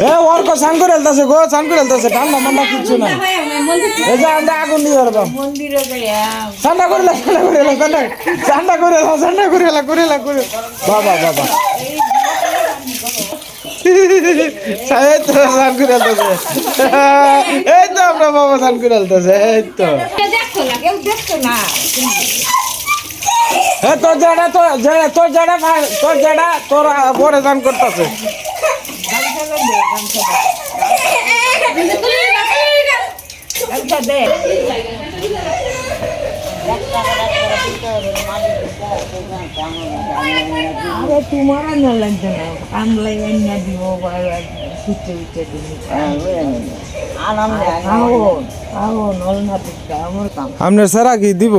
এ ওর কো সান করে হেলতাছে গো সান করে ঠান্ডা মান্ডা কিচ্ছু না যে আমরা আগুন দিয়ে পারব মন্দিরে গেলে ঠান্ডা করে লা ঠান্ডা করে লা ঠান্ডা করে লা ঠান্ডা করে লা করে লা করে বাবা বাবা। এই তো সান করে হেলতাছে এই তো আমরা বাবা সান করে হেলতাছে এই তো। দেখতো না কেউ দেখতো না। এ তোর জায়গা তো জায়গা তোর ভাই- তোর জায়গা তোর বড় দান করতেছে। দে আরে তোমার না লাগছে না। আমলাই দিব ছুটে উঠে তুমি আপনার সারা কি দিব?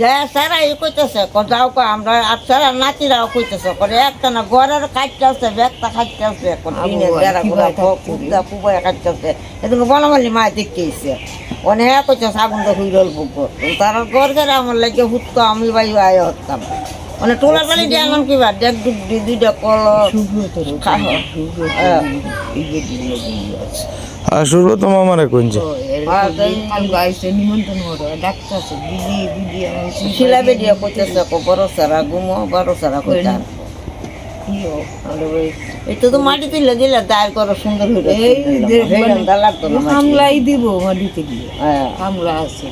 যে সারা ই কইতেছে যাও কো আমরা আর সারা নাতিরাও কইতেছে করে একটা না ঘরের কাটতেছে ব্যাগটা কাটতেছে দিনে বেড়া গুলা কুদা কুবাই কাটতেছে এদিকে বনমালি মা অনেক কইতেছে আগুন তো হুইরল বুক তার ঘর ঘরে আমার লাগে হুতক আমি বাই আয় হতাম। মানে টোলা টালি দিয়ে আনলাম কিবা দেখ দুই দুইটা কল খাহ আর শুরু মানে কোন সারা এটা তো মাটিতে তুলে দিলে দায়ের করো সুন্দর হয়ে এই যে- হেরান্দা লাগতো না হামলাই দিব মাটিতে গিয়ে। হ্যাঁ। হামলা আছে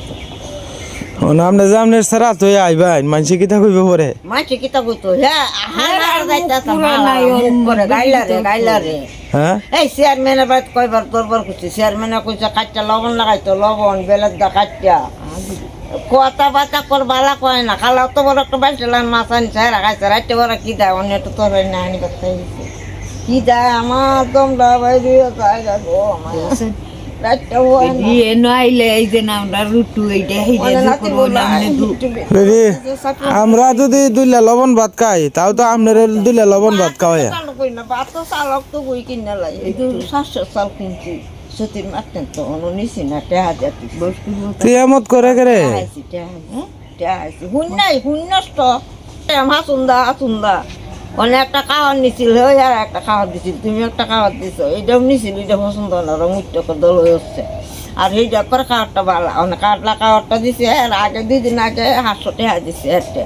তো ও না আপনি যে আপনার সারা তো আইবেন মানুষে কিতা কইবে পরে? মাটি কিতা কইতো হ্যাঁ হাল যাইতাছে পুরা হাল নাই, করে গাইলা রে গাইলা রে। হ্যাঁ? এই চেয়ারম্যানের বাড়িত কয়বার তোরবার কইছে চেয়ারম্যানে কইছে কাচ্চা লবণ লাগাইতো লবণ বেলের দা কাচ্চা। কথা বাতা কর বালা কয় না খালা অত বড় একটা বাড়িতে মাছ আনি চাই রাখাইছে রাইতে বড় কি দেয়? অন্য একটু তোর না আনি করতে কি দেয়? আমার দমটা বাইরে জায়গা গো আমার। আমরা যদি দুইলা লবণ ভাত খাই, তাও তো আপনার দুইলা লবণ ভাত টেহা কিয়ামত করে করে টেহাইছি হুন্নাই হুন্নষ্ট হাসুন্দা হাসুন্দা অনেক একটা খাওয়ার নিছিল, ওই আর একটা খাওয়ার দিছিল, তুমি একটা খাওয়ার দিছো, এইটাও নিছিল এটা পছন্দ না রঙিট দল হয়ে হচ্ছে আর এই পর খাওয়ারটা ভালো অনেক কাটলা খাওয়ারটা দিছে আর আগে দুই দিন আগে হাঁসশো টেহা দিছে একটা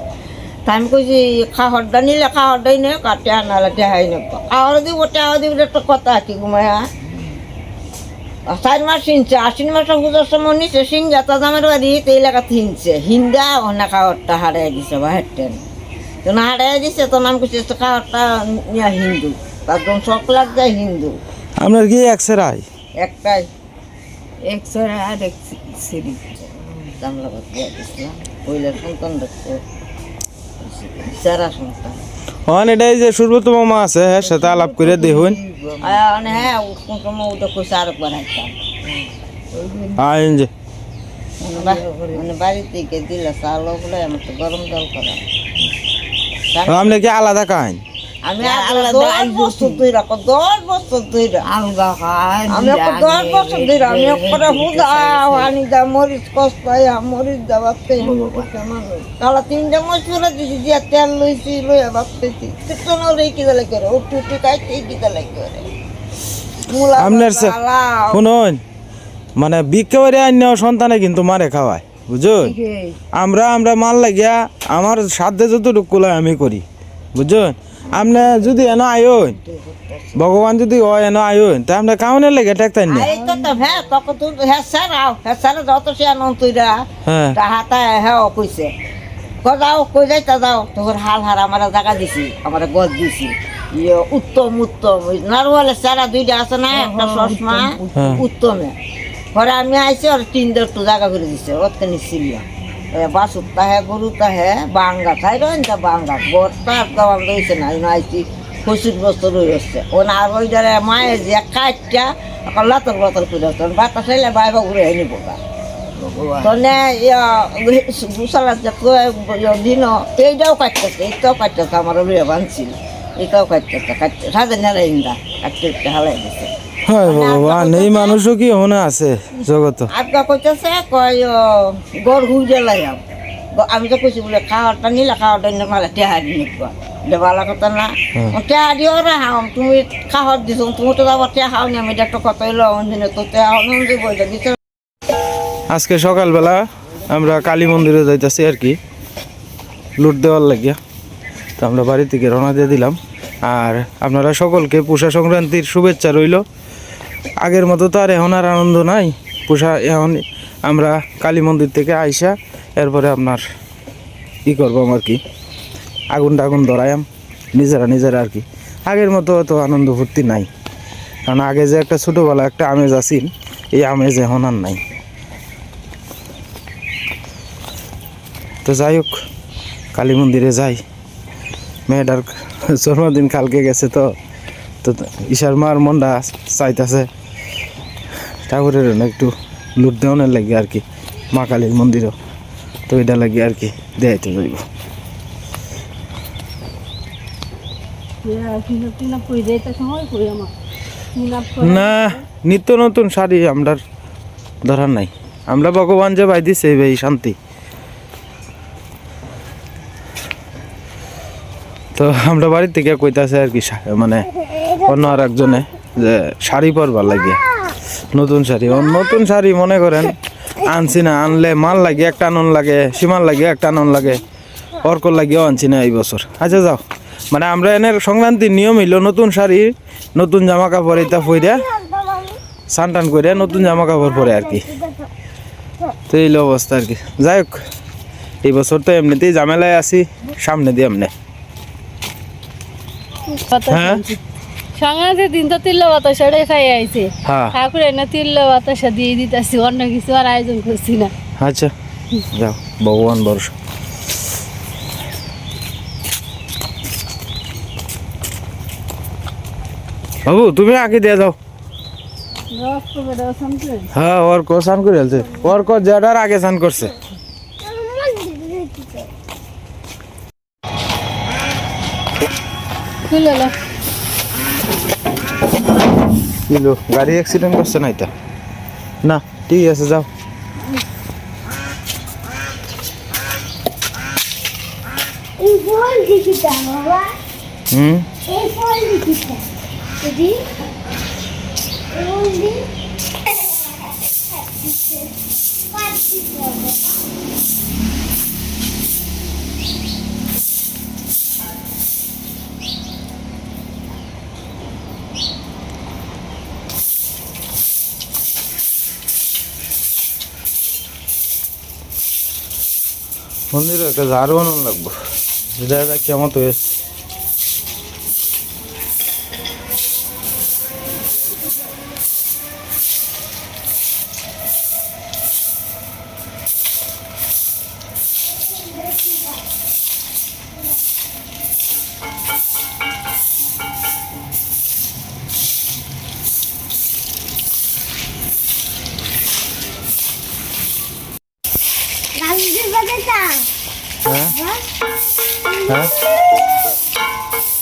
তাই আমি কইছি, খাওয়ারটা নিলে খাওয়ারটাই নে কাটে আনালে টেহাই নেব। খাওয়ার দিব টেহা দিব একটা কথা কি ঘুমায়া চার মাস হিনছে আশ্বিন মাসে পুজোর সময় নিচে সিংহাতা দামের বাড়ি এই এলাকাতে হিনছে। হিন্দা অনেক খাওয়ারটা হারাই দিছে, বাহেরটেন। তো হারাই দিছে কিছু হিন্দু। তার শখ হিন্দু। আপনার কি এক সেরাই? একটাই। আর এক সিঁড়ি। দিয়ে সন্তান সেরা এটাই যে মামা আছে হ্যাঁ সাথে আলাপ করে দেখুন হ্যাঁ কোন সময় ওটা কইছে আরও বানাইতাম আইন যে। মানে মানে বাড়িতে থেকে দিলে চাল আমার তো গরম জল করা আপনি কি আলাদা খান আমি আলাদা দশ বছর ধরে রাখো দশ বছর ধরে আলগা খায় আমি একটা দশ বছর ধরে আমি একটা হুদা আনি দা মরিচ কষ্ট মরিচ দা বাচ্চা কালা তিনটা মরিচ ফেলে দিছি দিয়া তেল লইছি লইয়া কি দালে করে উঠি উঠি খাইতে কি দালে করে। মূলা আপনার সে- বালা, শুনুন মানে করে অন্য সন্তানে কিন্তু মারে খাওয়ায়। বুঝুন? আমরা আমরা মাল লাগিয়া আমার সাধ্যে যতটুকু কুলায় আমি করি। বুঝুন? আপনি যদি এন আয়ন ভগবান যদি হয় এন আয়ন তা আমরা কাউনের লেগে ঠেকতেন না? তো তো হ্যাঁ। হ্যাঁ হ্যাঁ হ্যাঁ হ্যাঁ যাও কই যাইতা যাও। তোর হাল হার আমার জায়গা দিছি আমার গদ দিছি। ইয়ে উত্তম উত্তম নারওয়ালের সারা দুইটা আছে না একটা চশমা হ্যাঁ। উত্তমে। পরে আমি আইছি আর তিন একটু জায়গা করে দিছে ওতে নিছিল। বাসুর তাহে গরু তাহে, বাঙ্গা খাই রয়েন তা বাঙ্গা? গরটা দাম রয়েছে না আমি আইছি, পঁচিশ বছর হয়েছে ও না, আর ওই যারা মায়ের যে কাটটা এখন লতর লতর করে হচ্ছে বাতাস এলে বাইবা ঘুরে এনে বোকা। তনে গুসালা দিন, এইটাও কাটতেছে এইটাও কাটতেছে আমার লইয়া বানছিল। এইটাও কাটতেছে কাটতে সাজে নেড়াই কাটতে কাটতে হালাই দিছে। হয় ভগবান এই মানুষও কি মনে আছে জগত? কইতেছে কয় গড় আমি। তো কইছি বলে খাওয়ারটা নিলে খাওয়ারটা নিলে মালে কথা না। টেহা দিও রাহাম তুমি খাওয়ার দিছো তুমি তো আবার টেহা খাও নি আমি একটা কথা হইল অঞ্জনে তো টেহা অনুযায়ী বইটা দিতে আজকে সকালবেলা আমরা কালী মন্দিরে যাইতেছি আর কি। লুট দেওয়ার লাগিয়া। তো আমরা বাড়ি থেকে রওনা দিয়ে দিলাম। আর আপনারা সকলকে পূষা সংক্রান্তির শুভেচ্ছা রইল। আগের মতো তো আর এখন আর আনন্দ নাই। পোষা এখন আমরা কালী মন্দির থেকে আইসা এরপরে আপনার ই করব আর কি। আগুন টাগুন ধরায়াম নিজেরা নিজেরা আর কি। আগের মতো অত আনন্দ ফুর্তি নাই। কারণ আগে যে একটা ছোটোবেলা একটা আমেজ আছিল, এই আমেজ এখন আর নাই। তো যাই হোক, কালী মন্দিরে যাই। মেয়েটার জন্মদিন কালকে গেছে তো তো ঈশার মার মনটা চাইতেছে। ঠাকুরের একটু লুট দেওয়ানের লাগে আর কি মা কালীর মন্দিরও। তো এটা লাগে আর কি দেয়াইতে টিনা না নিত্য নতুন শাড়ি আমরা ধরার নাই। আমরা ভগবান যে ভাই দিছে এই শান্তি। তো আমরা বাড়ির থেকে কইতাছে আর কি মানে অন্য আর একজনে যে শাড়ি পরবার লাগে। নতুন শাড়ি। নতুন শাড়ি মনে করেন আনছি না আনলে মাল লাগে একটা আনন লাগে সীমাল লাগে একটা আনন লাগে অর্কর লাগিও আনছি না এই বছর। আচ্ছা যাও। মানে আমরা এনের সংক্রান্তির নিয়ম হইল নতুন শাড়ি নতুন জামা কাপড় এটা পরে সান টান করে নতুন জামা কাপড় পরে আর কি। তো এই অবস্থা আর কি। যাই হোক এই বছর তো এমনিতেই ঝামেলায় আছি সামনে দিয়ে এমনি। হ্যাঁ? সংক্রান্তির দিন তো তিল্লা বাতাসাটাই খাই আইছে। হ্যাঁ। ঠাকুর এনে তিল্লা বাতাসা দিয়ে দিতেছি অন্য কিছু আর আয়োজন করছি না। আচ্ছা। যাও ভগবান ভরসা। বাবু তুমি আগে দিয়ে যাও। হ্যাঁ ওর কো স্নান করে ফেলছে ওর কো যেটার আগে স্নান করছে। খুলে কিলো গাড়ি অ্যাক্সিডেন্ট করছে না এটা? না ঠিক আছে যাও। হুম? মন্দিরে একটা ঝাড়ু বানানো লাগবো। যেটা কেমন তো গাছের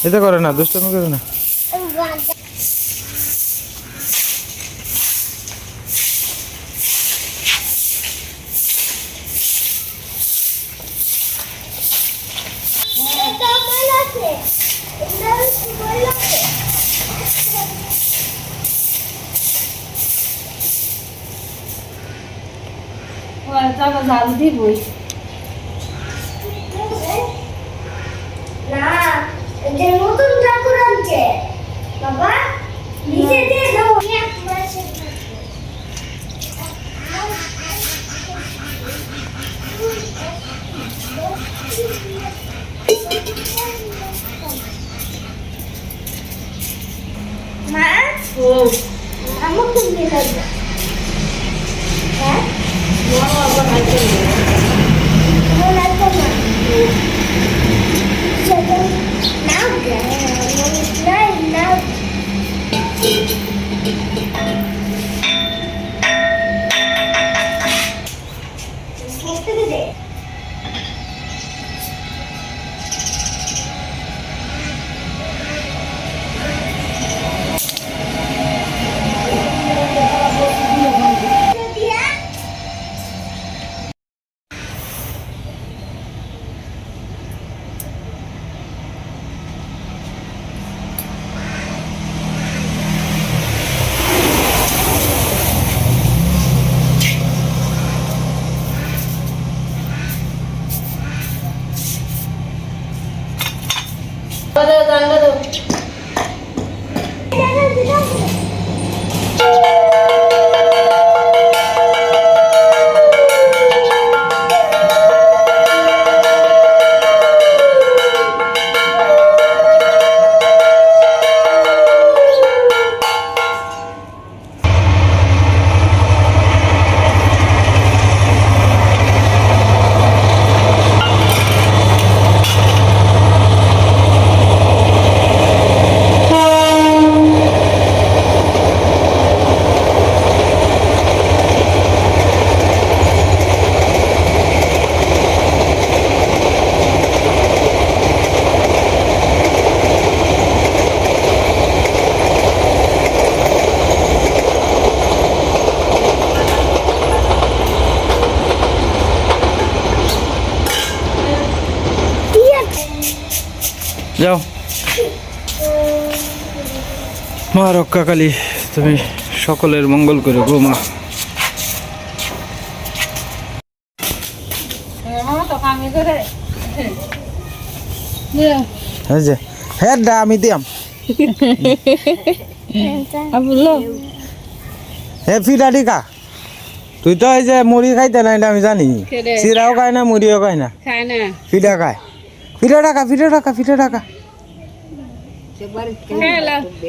এটা করে না দুষ্টামি করে না। যাও। মা রক্ষা কালী তুমি সকলের মঙ্গল করে গো মা। এই হ্যাঁ আমি দিয়াম। হে ফিটা টিকা তুই তো এই যে মুড়ি খাইতে না আমি জানি? চিরাও খায় না মুড়িও খায় না। খায় না। ফিটা খায়। ফিটা টাকা ফিটা টাকা ফিটা টাকা।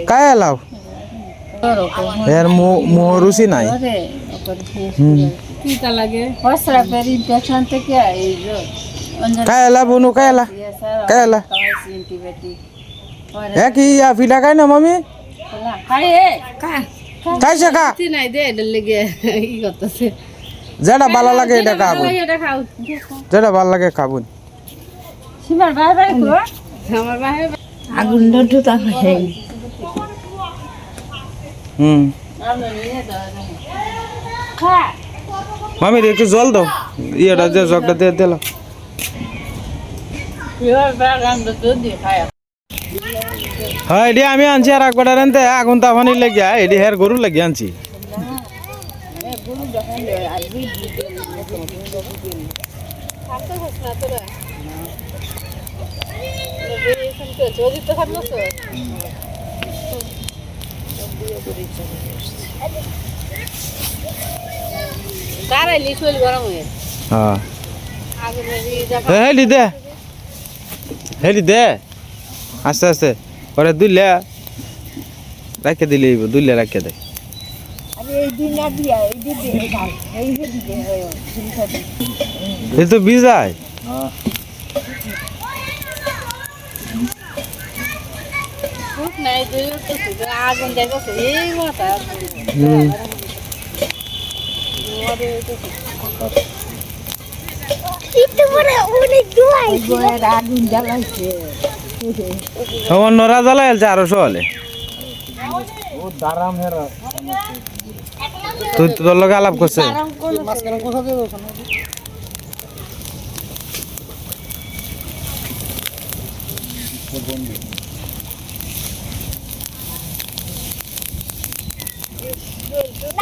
কায় এলাও এর মোহ রুচি নাই। কায় এলা বনু কায় কায় এলা অ্যান্টিবায়োটিক এ কি ফিটা খায় না, মামি? খাইছে খা। নাই দে এটার লেগে ই করতেছে যেটা ভালো লাগে, এটা খাব যেটা ভালো লাগে খাবুন সীমার বাইরে বাইরে করো আমার বাহে আগুন দুটা খাই হুম। মামি একটু জল দাও। ইয়েটা দিয়ে জগটা দিয়ে দিলাম হ্যাঁ এটি আমি আনছি আর একবার আনতে আগুন তাফানি লেগে এটি হের গরু লেগে আনছি। শরীর গরম হয়ে হ্যাঁ আগে এ, হেলি দে। হেলি দে। আস্তে আস্তে। পরে দুইলে রাখে দিলে দুইলে রাখে দে। এই হয় তো বিজায়। খুব নাই তুই উঠতেছিস আগুন দেখছে এই মাথা হুম একটু পরে অনেক দোয়াই বয়ের আগুন জ্বালাইছে আমার নরা জ্বালা এলছে আরও হলে তুই তো তোর লগে আলাপ করছে।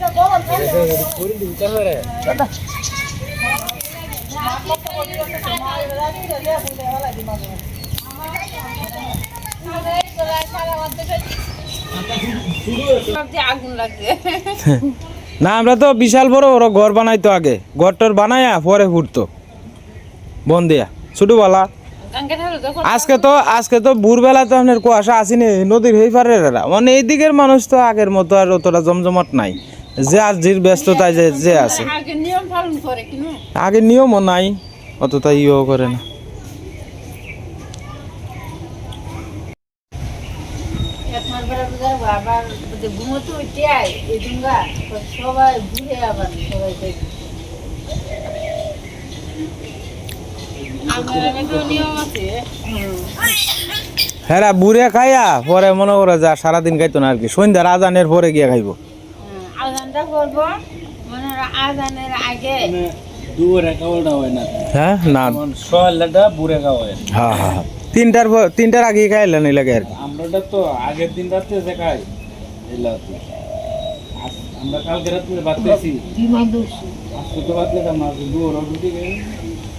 না, আমরা তো বিশাল বড় বড় ঘর বানাইতো আগে। ঘরটর বানাইয়া পরে ফুটতো। ছোট বালা। আজকে তো আজকে তো ভোরবেলা তো আপনার কুয়াশা আসেনি, নদীর হই পারে মানে এই দিকের মানুষ তো আগের মতো আর অতটা জমজমাট নাই। যে আর জির ব্যস্ততায় যে যে আছে। আগে নিয়ম পালন করে কিনো আগে নিয়মও নাই অতটা ইয়েও করে না। হ্যাঁ বুড়ে খাইয়া পরে মনে করে যা সারাদিন খাইতো না আর কি সন্ধ্যা রাজানের পরে গিয়ে খাইবো। আজানটা করব। মানে আজানের আগে। হয় না। হ্যাঁ না। সকালটা বুড়ে খাওয়া হয়। হ্যাঁ হ্যাঁ হ্যাঁ। তিনটার তিনটার আগে খাইলেন এই আর কি? আমরাটা তো আগের দিন রাত্রে যে খাই এলা তো। আজ- আমরা কালকে রাত্রে আজকে তো রুটি খাই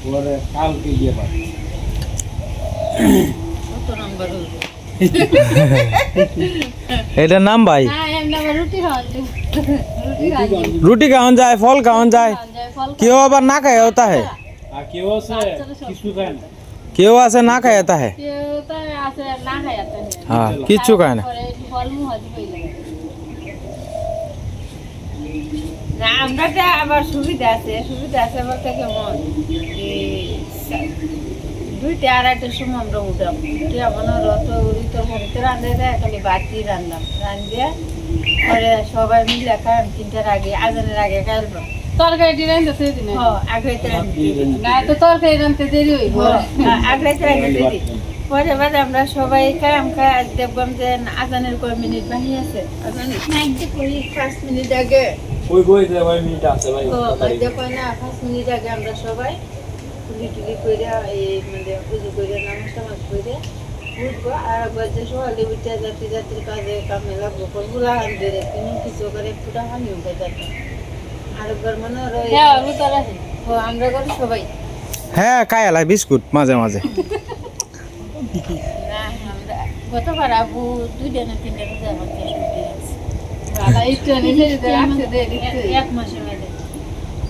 পরে কালকে গিয়ে ভাত। কত এটার নাম ভাই? না এমনি আবার রুটি খাওয়া যায়। রুটি খাওয়া যায়। রুটি খাওয়ান যায় ফল খাওয়ান যায় খাওয়া যায়, ফল কেউ আবার না খায় ওটা হে আর কেউ আছে কিছু খায় না কেউ আছে না খায় ওটা হে কেউ তো আছে না খায় এত নেই। হ্যাঁ কিচ্ছু খায় না পরে একটু ফলমূল হয়তো পেয়ে যাবে। না আমরা তো আবার সুবিধা আছে সুবিধা আছে বলতে কেমন এই সা- দুইটা আড়াইটার সময় আমরা উঠাম। উঠিয়া মনে রত উড়িতে মুড়িতে রান্ধে দেয় খালি বাতি রান্নাম রান্ধিয়া পরে সবাই মিলে তিনটার আগে আজানের আগে খাইলাম তরকারি রান্ধতে সেদিন হ আগ্রাইতে না তো তরকারি রান্ধতে দেরি হইব। রান্ধতে দিই পরে বাদে আমরা সবাই দেখলাম যে আজানের কয় মিনিট বাকি আছে। পাঁচ মিনিট আগে। ওই বই মিনিট আছে ভাই তো না পাঁচ মিনিট আগে আমরা সবাই তুলি টুলি করে এই মানে পুজো করে নামাজ টামাজ করে উঠবো আর একবার যে সকালে উঠে যাত্রী যাত্রীর কাজে কামে লাগবো করবুলা আনবে রে কোনো কিছু করে ফুটা হানিও যেতাম আর একবার মনে হয় হ্যাঁ আমরা করি সবাই। হ্যাঁ এলাই বিস্কুট মাঝে মাঝে। গতবার আবু দুইটা না তিনটা রোজা যেতে এক মাসের মধ্যে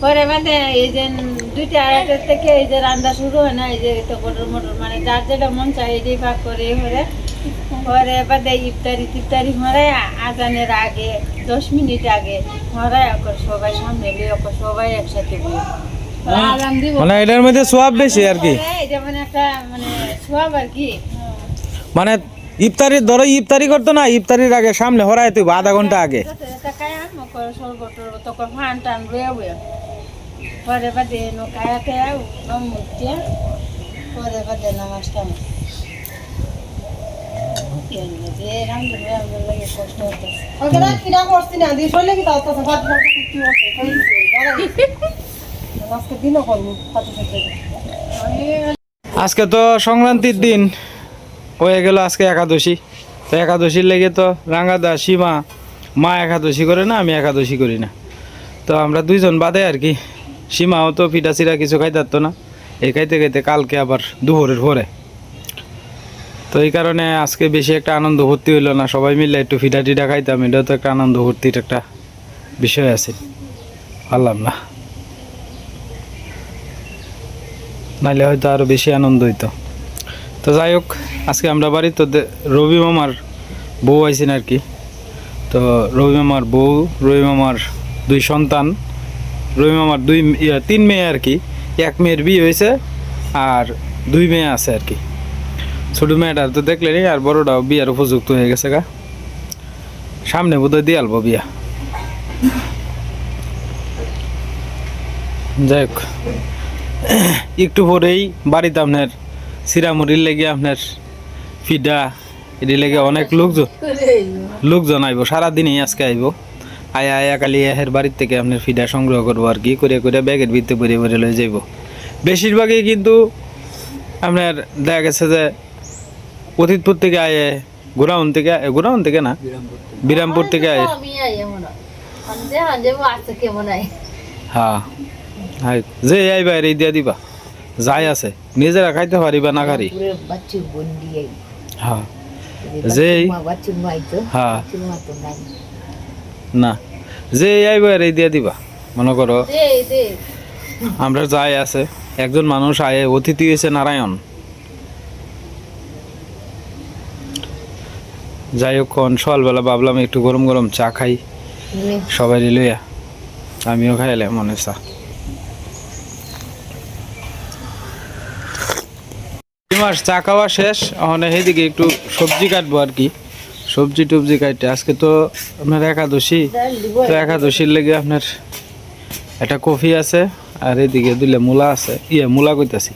পরে মানে এই যে দুইটা আড়াইটার থেকে এই যে রান্না শুরু হয় না এই যে টকর মটর মানে যার যেটা মন চায় এটাই ভাগ করে করে পরে বাদে ইফতারি টিফতারি মরে আজানের আগে দশ মিনিট আগে মরাই এখন সবাই সামনে লিয়ে এখন সবাই একসাথে বই আরাম মানে এটার মধ্যে সোয়াব বেশি আর কি। এটা মানে একটা মানে সব আর কি। মানে ইফতারি ধরো ইফতারি করতো না ইফতারির আগে সামনে হরাই তুই আধা ঘণ্টা আগে। পরে বাদে নো কায়া কায়া নম মুখে পরে বাদে আজকে তো সংক্রান্তির দিন, হয়ে গেল আজকে একাদশী। তো একাদশীর লেগে তো রাঙ্গাদা সীমা, মা একাদশী করে না, আমি একাদশী করি না। তো আমরা দুইজন বাদে আর কি। সীমাও তো পিঠা চিরা কিছু খাইতে না। এই খাইতে খাইতে কালকে আবার দুপুরের ভোরে। তো এই কারণে আজকে বেশি একটা আনন্দ ভর্তি হইল না। সবাই মিলে একটু ফিটা টিটা খাইতাম। এটাও তো একটা আনন্দ ভর্তির একটা বিষয় আছে। পারলাম না। নাহলে হয়তো আরও বেশি আনন্দ হইতো। তো যাই হোক, আজকে আমরা বাড়ি। তো রবি মামার বউ আইসেন আর কি। তো রবি মামার বউ, রবি মামার দুই সন্তান। রবি মামার দুই তিন মেয়ে আর কি। এক মেয়ের বিয়ে হয়েছে আর দুই মেয়ে আছে আর কি। ছোটো মেয়েটার তো দেখলেনি আর বড়টাও বিয়ার উপযুক্ত হয়ে গেছে গা। সামনে বোধহয় দিয়ে আলবো বিয়া। যাই হোক। একটু পরেই বাড়িতে আপনার সিরামুড়ির লেগে আপনার ফিডা এটি লেগে অনেক লোকজন লোকজন আইব সারাদিনই আজকে আইব। আয়া আয়া কালি এহের বাড়ির থেকে আপনার ফিডা সংগ্রহ করব আর কি। করে করে ব্যাগের ভিতরে করে করে লয়ে যাইব। বেশিরভাগই কিন্তু আপনার দেখা গেছে যে অতীতপুর থেকে আয়ে গোরাউন থেকে গোরাউন থেকে না? বিরামপুর থেকে আয়ে। আই আই হ্যাঁ যে এই বাইরে দিয়া দিবা। যাই আছে নিজেরা খাইতে পারিবা না খারি। হ্যাঁ বাচ্চু হ্যাঁ। না যে এই বাইরে দিয়া দিবা মনে করো। আমরা যাই আছে একজন মানুষ আয়ে অতিথি হয়েছে নারায়ণ। যাই হোক কোন সকালবেলা ভাবলাম একটু গরম গরম চা খাই। সবাই লইয়া আমিও খাইলাম মনে চা এই মাস চা খাওয়া শেষ এখন সেইদিকে একটু সবজি কাটবো আর কি। সবজি টবজি কাটতে আজকে তো আপনার একাদশী, তো একাদশীর লেগে আপনার একটা কফি আছে, আর এদিকে দিলে মূলা আছে। ইয়ে মূলা কইতাছি।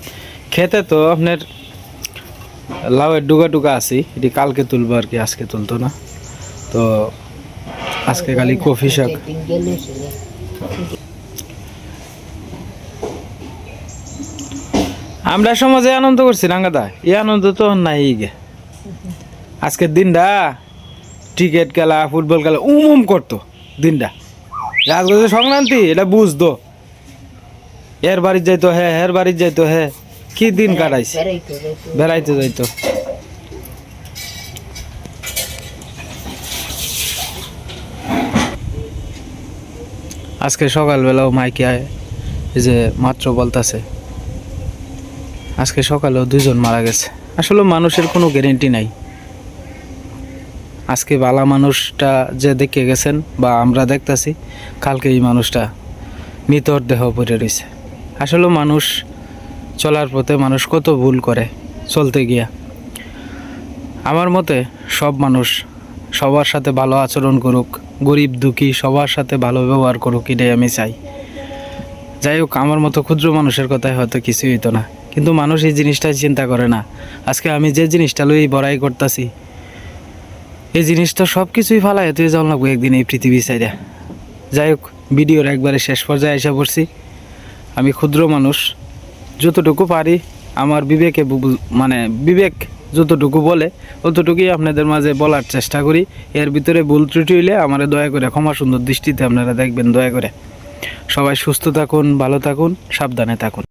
খেতে তো আপনার লাউয়ের ডুগা টুকা আছি, এটি কালকে তুলবো আর কি, আজকে তুলতো না। তো আজকে খালি কফি শাক। আমরা সমাজে আনন্দ করছি, রাঙ্গাদা। এই আনন্দ তো নাই গে। আজকের দিনটা ক্রিকেট খেলা ফুটবল খেলা উম উম করতো দিনটা। যে সংক্রান্তি, এটা বুঝতো। এর বাড়ির যাইতো হ্যাঁ এর বাড়ির যাইতো হ্যাঁ। কি দিন কাটাইছে? বেড়াইতে যাইতো। আজকে সকালবেলাও মাইকে এই যে মাত্র বলতাছে। আজকে সকালেও দুজন মারা গেছে। আসলে মানুষের কোনো গ্যারেন্টি নাই। আজকে বালা মানুষটা যে দেখে গেছেন বা আমরা দেখতাছি, কালকে এই মানুষটা মৃতর দেহ পড়ে রয়েছে। আসলে মানুষ চলার পথে মানুষ কত ভুল করে চলতে গিয়া। আমার মতে সব মানুষ সবার সাথে ভালো আচরণ করুক, গরিব দুঃখী সবার সাথে ভালো ব্যবহার করুক, এটাই আমি চাই। যাই হোক, আমার মতো ক্ষুদ্র মানুষের কথায় হয়তো কিছুই হইতো না। কিন্তু মানুষ এই জিনিসটাই চিন্তা করে না। আজকে আমি যে জিনিসটা লই বড়াই করতেছি এই জিনিসটা সব কিছুই ফালাই তুই যাও লাগবো একদিন এই পৃথিবী সাইডে। যাই হোক, ভিডিওর একবারে শেষ পর্যায়ে এসে পড়ছি। আমি ক্ষুদ্র মানুষ, যতটুকু পারি, আমার বিবেকে মানে বিবেক যতটুকু বলে, অতটুকুই আপনাদের মাঝে বলার চেষ্টা করি। এর ভিতরে ভুল ত্রুটি হইলে আমার দয়া করে ক্ষমা সুন্দর দৃষ্টিতে আপনারা দেখবেন, দয়া করে। সবাই সুস্থ থাকুন, ভালো থাকুন, সাবধানে থাকুন।